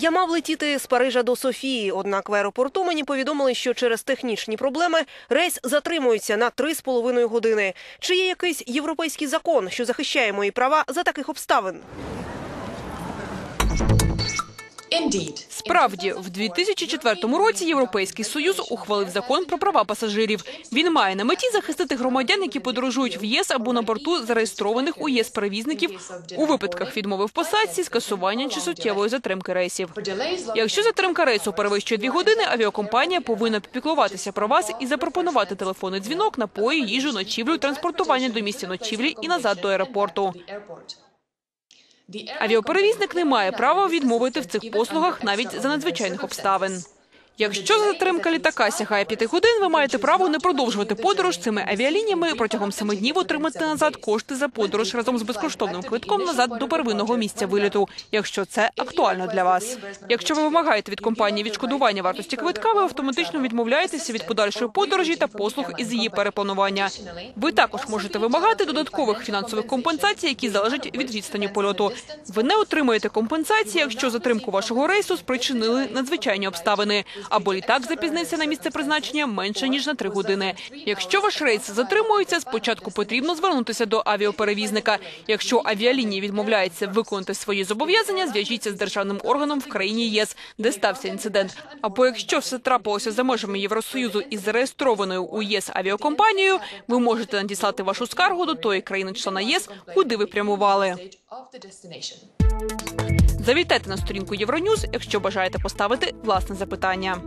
Я мав летіти з Парижа до Софії, однак в аеропорту мені повідомили, що через технічні проблеми рейс затримується на 3,5 години. Чи є якийсь європейський закон, що захищає мої права за таких обставин? Справді, в 2004 році Європейський Союз ухвалив закон про права пасажирів. Він має на меті захистити громадян, які подорожують в ЄС або на борту зареєстрованих у ЄС перевізників у випадках відмови в посадці, скасування чи суттєвої затримки рейсів. Якщо затримка рейсу перевищує дві години, авіакомпанія повинна попіклуватися про вас і запропонувати телефонний дзвінок, напої, їжу, ночівлю, транспортування до місця ночівлі і назад до аеропорту. Авіаперевізник не має права відмовити в цих послугах навіть за надзвичайних обставин. Якщо затримка літака сягає п'яти годин, ви маєте право не продовжувати подорож цими авіалініями протягом семи днів отримати назад кошти за подорож разом з безкоштовним квитком назад до первинного місця виліту, якщо це актуально для вас. Якщо ви вимагаєте від компанії відшкодування вартості квитка, ви автоматично відмовляєтеся від подальшої подорожі та послуг із її перепланування. Ви також можете вимагати додаткових фінансових компенсацій, які залежать від відстані польоту. Ви не отримуєте компенсації, якщо затримку вашого рейсу спричинили надзвичайні обставини, або літак запізнився на місце призначення менше ніж на три години. Якщо ваш рейс затримується, спочатку потрібно звернутися до авіаперевізника. Якщо авіалінії відмовляються виконати свої зобов'язання, зв'яжіться з державним органом в країні ЄС, де стався інцидент. Або якщо все трапилося за межами Євросоюзу із зареєстрованою у ЄС авіакомпанією, ви можете надіслати вашу скаргу до тої країни-члена ЄС, куди ви прямували. Завітайте на сторінку Євроньюз, якщо бажаєте поставити власне запитання.